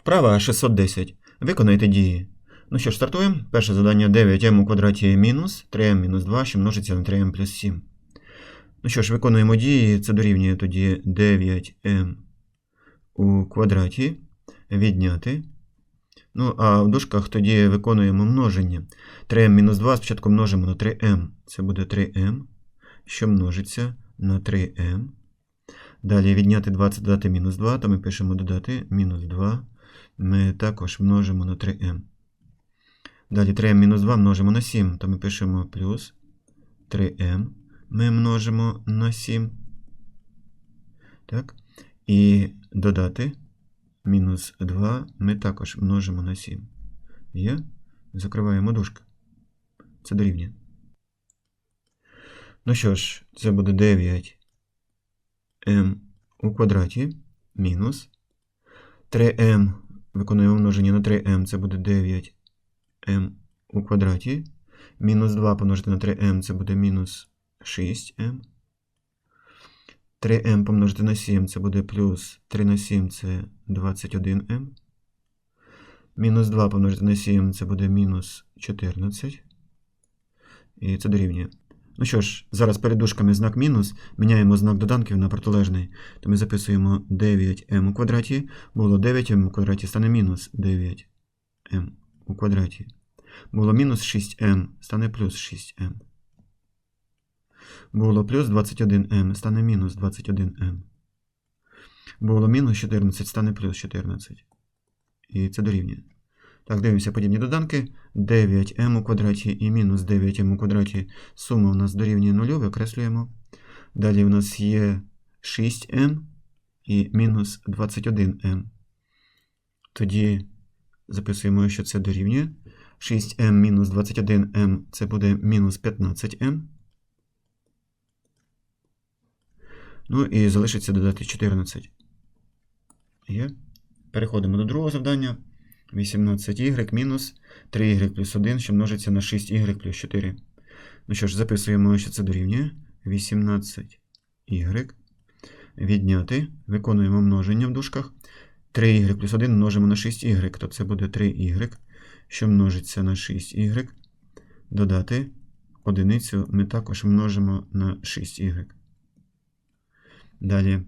Вправа 610. Виконайте дії. Ну що ж, стартуємо. Перше завдання 9m у квадраті мінус 3m мінус 2, що множиться на 3m плюс 7. Ну що ж, виконуємо дії. Це дорівнює тоді 9m у квадраті відняти. Ну, а в дужках тоді виконуємо множення. 3m мінус 2 спочатку множимо на 3m. Це буде 3m, що множиться на 3m. Далі відняти 20 додати мінус 2, то ми пишемо додати мінус 2. Ми також множимо на 3m. Далі 3m мінус 2 множимо на 7, то ми пишемо плюс 3m. Ми множимо на 7. Так. І додати мінус 2 ми також множимо на 7. Є? Закриваємо дужки. Це дорівнює. Ну що ж, це буде 9 m у квадраті мінус 3m. Виконуємо множення на 3m, це буде 9m у квадраті. Мінус 2 помножити на 3m, це буде мінус 6m. 3m помножити на 7, це буде плюс 3 на 7, це 21m. Мінус 2 помножити на 7, це буде мінус 14. І це дорівнює. Ну що ж, зараз перед дужками знак мінус, міняємо знак доданків на протилежний. То ми записуємо 9m у квадраті. Було 9m у квадраті, стане мінус 9m у квадраті. Було мінус 6m, стане плюс 6m. Було плюс 21m, стане мінус 21m. Було мінус 14, стане плюс 14. І це дорівнює. Так, дивимося подібні доданки. 9m у квадраті і мінус 9m у квадраті. Сума у нас дорівнює 0, викреслюємо. Далі у нас є 6m і мінус 21m. Тоді записуємо, що це дорівнює. 6m мінус 21m це буде мінус 15m. Ну і залишиться додати 14. Є. Переходимо до другого завдання. 18y мінус 3y плюс 1, що множиться на 6y плюс 4. Ну що ж, записуємо, що це дорівнює. 18y. Відняти. Виконуємо множення в дужках. 3y плюс 1 множимо на 6y, то це буде 3y, що множиться на 6y. Додати одиницю ми також множимо на 6y. Далі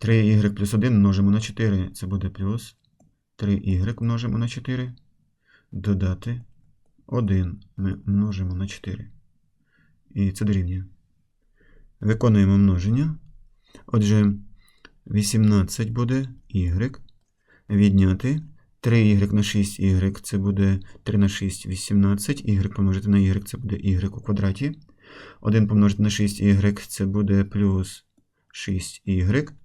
3y плюс 1 множимо на 4, це буде плюс 3y множимо на 4. Додати 1 ми множимо на 4. І це дорівнює. Виконуємо множення. Отже, 18 буде y. Відняти 3y на 6y це буде 3 на 6 18. y помножити на y це буде y у квадраті. 1 помножити на 6y це буде плюс 6y.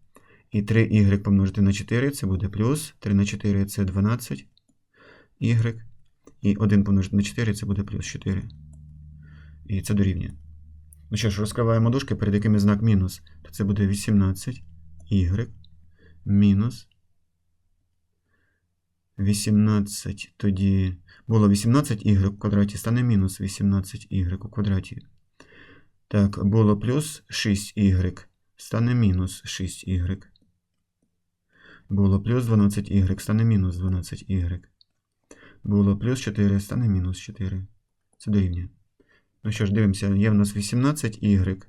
І 3y помножити на 4 це буде плюс. 3 на 4 це 12 y. І 1 помножити на 4 це буде плюс 4. І це дорівнює. Ну що ж, розкриваємо дужки, перед якими знак мінус. То це буде 18 y мінус 18. Тоді було 18 y в квадраті, стане мінус 18 y у квадраті. Так, було плюс 6y, стане мінус 6y. Було плюс 12y, стане мінус 12y. Було плюс 4, стане мінус 4. Це дорівнює. Ну що ж, дивимося, є в нас 18y.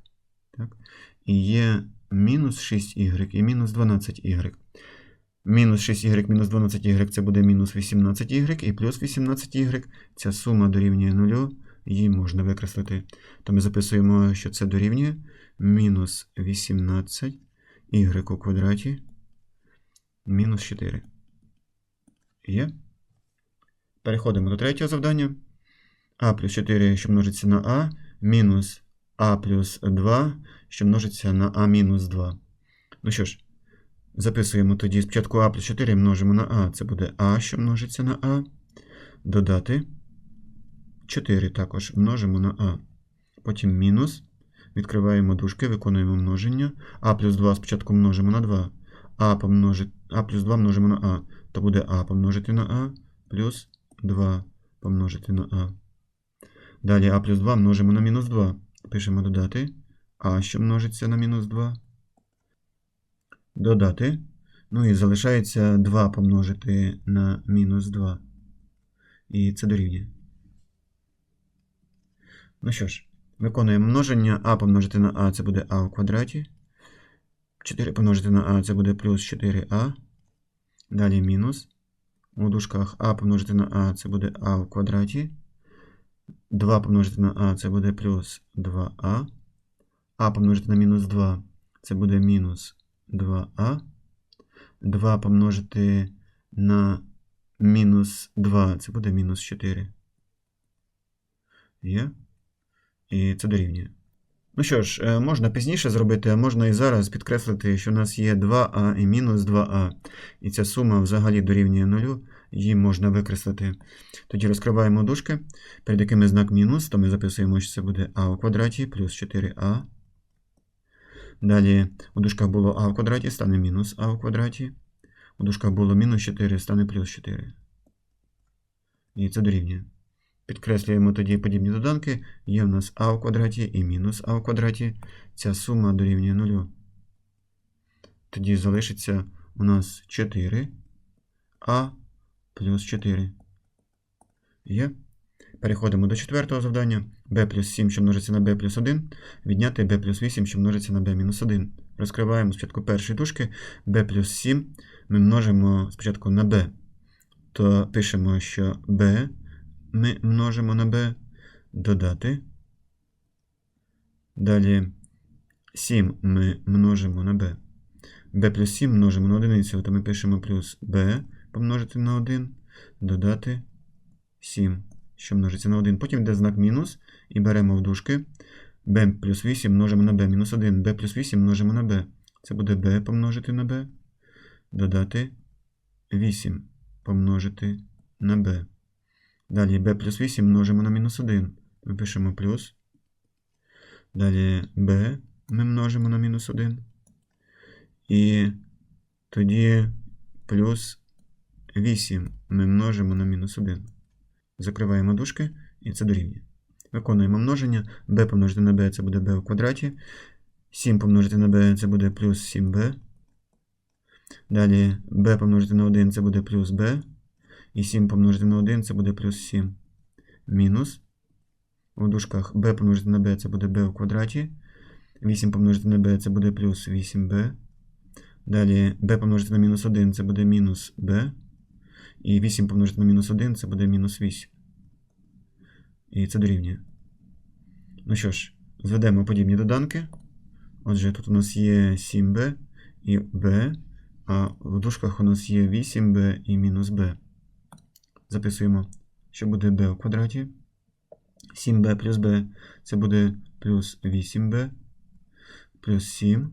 Так? І є мінус 6y і мінус 12y. Мінус 6y мінус 12y це буде мінус 18y і плюс 18y. Ця сума дорівнює 0, її можна викреслити. То ми записуємо, що це дорівнює мінус 18y у квадраті мінус 4. Є. Переходимо до третього завдання. А плюс 4, що множиться на А, мінус А плюс 2, що множиться на А мінус 2. Ну що ж, записуємо тоді спочатку А плюс 4 множимо на А. Це буде А, що множиться на А. Додати 4 також множимо на А. Потім мінус. Відкриваємо дужки, виконуємо множення. А плюс 2 спочатку множимо на 2. А помножити, А плюс 2 множимо на А. То буде А помножити на А плюс 2 помножити на А. Далі А плюс 2 множимо на мінус 2. Пишемо додати. А що множиться на мінус 2. Додати Ну і залишається 2 помножити на мінус 2. І це дорівнює. Ну що ж, виконуємо множення. А помножити на А це буде А у квадраті. 4 помножити на А це буде плюс 4А. Далі мінус. У дужках А помножити на А це буде А у квадраті. 2 помножити на А це буде плюс 2А. А помножити на мінус 2 це буде мінус 2А. 2 помножити на мінус 2 це буде мінус 4. Є? І це дорівнює. Ну що ж, е, можна пізніше зробити, а можна і зараз підкреслити, що у нас є 2а і мінус 2а. І ця сума взагалі дорівнює 0, її можна викреслити. Тоді розкриваємо дужки, перед якими знак мінус, то ми записуємо, що це буде а у квадраті плюс 4а. Далі у дужках було а в квадраті, стане мінус а в квадраті. У дужках було мінус 4, стане плюс 4. І це дорівнює. Підкреслюємо тоді подібні доданки. Є в нас а в квадраті і мінус а в квадраті. Ця сума дорівнює 0. Тоді залишиться у нас 4а плюс 4. Є. Переходимо до четвертого завдання. b плюс 7, що множиться на b плюс 1. Відняти b плюс 8, що множиться на b мінус 1. Розкриваємо спочатку першої дужки. b плюс 7 ми множимо спочатку на b. То пишемо, що b ми множимо на b, додати. Далі 7 ми множимо на b. b плюс 7 множимо на одиницю, то ми пишемо плюс b помножити на 1, додати 7, що множиться на 1. Потім йде знак мінус і беремо в дужки. b плюс 8 множимо на b мінус 1, b плюс 8 множимо на b. Це буде b помножити на b, додати 8 помножити на b. Далі b плюс 8 множимо на мінус 1. Ми пишемо плюс. Далі b ми множимо на мінус 1. І тоді плюс 8 ми множимо на мінус 1. Закриваємо дужки і це дорівнює. Виконуємо множення. b помножити на b це буде b у квадраті. 7 помножити на b це буде плюс 7b. Далі b помножити на 1 це буде плюс b. І 7 помножити на 1 це буде плюс 7. Мінус. У дужках b помножити на b це буде b у квадраті. 8 помножити на b це буде плюс 8b. Далі b помножити на мінус 1 це буде мінус b. І 8 помножити на мінус 1 це буде мінус 8. І це дорівнює. Ну що ж, зведемо подібні доданки. Отже, тут у нас є 7b і b, а в дужках у нас є 8b і мінус b. Записуємо, що буде b у квадраті. 7b плюс b це буде плюс 8b плюс 7.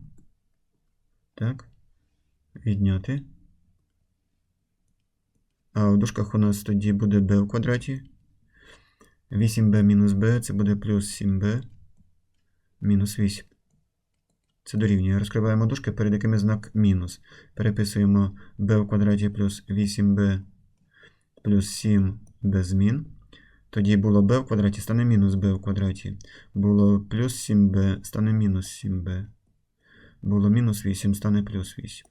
Так. Відняти. А в дужках у нас тоді буде b у квадраті. 8b мінус b це буде плюс 7b мінус 8. Це дорівнює. Розкриваємо дужки, перед якими знак мінус. Переписуємо b у квадраті плюс 8b плюс 7 без змін. Тоді було b в квадраті стане мінус b в квадраті. Було плюс 7b стане мінус 7b. Було мінус 8 стане плюс 8.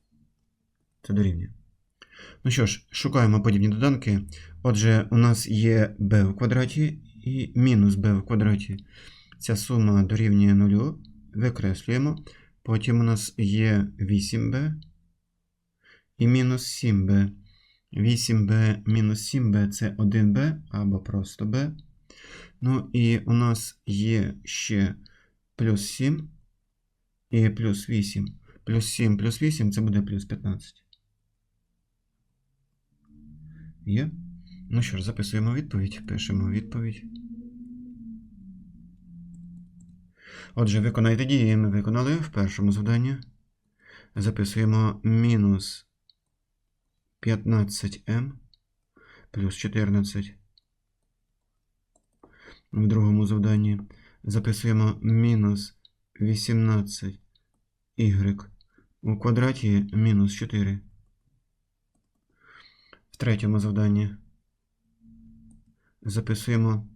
Це дорівнює. Ну що ж, шукаємо подібні доданки. Отже, у нас є b в квадраті і мінус b в квадраті. Ця сума дорівнює 0. Викреслюємо. Потім у нас є 8b і мінус 7b. 8b мінус 7b це 1b або просто b. Ну і у нас є ще плюс 7 і плюс 8. Плюс 7 плюс 8 це буде плюс 15. Є? Ну що ж, записуємо відповідь. Пишемо відповідь. Отже, виконайте дії. Ми виконали в першому завданні. Записуємо мінус 15m плюс 14. В другому завданні записуємо мінус 18y у квадраті мінус 4. В третьому завданні записуємо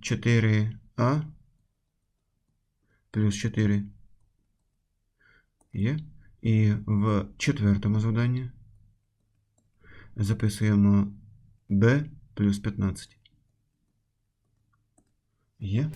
4а плюс 4. Є. І в четвертому завданні Записуємо b плюс 15. Є.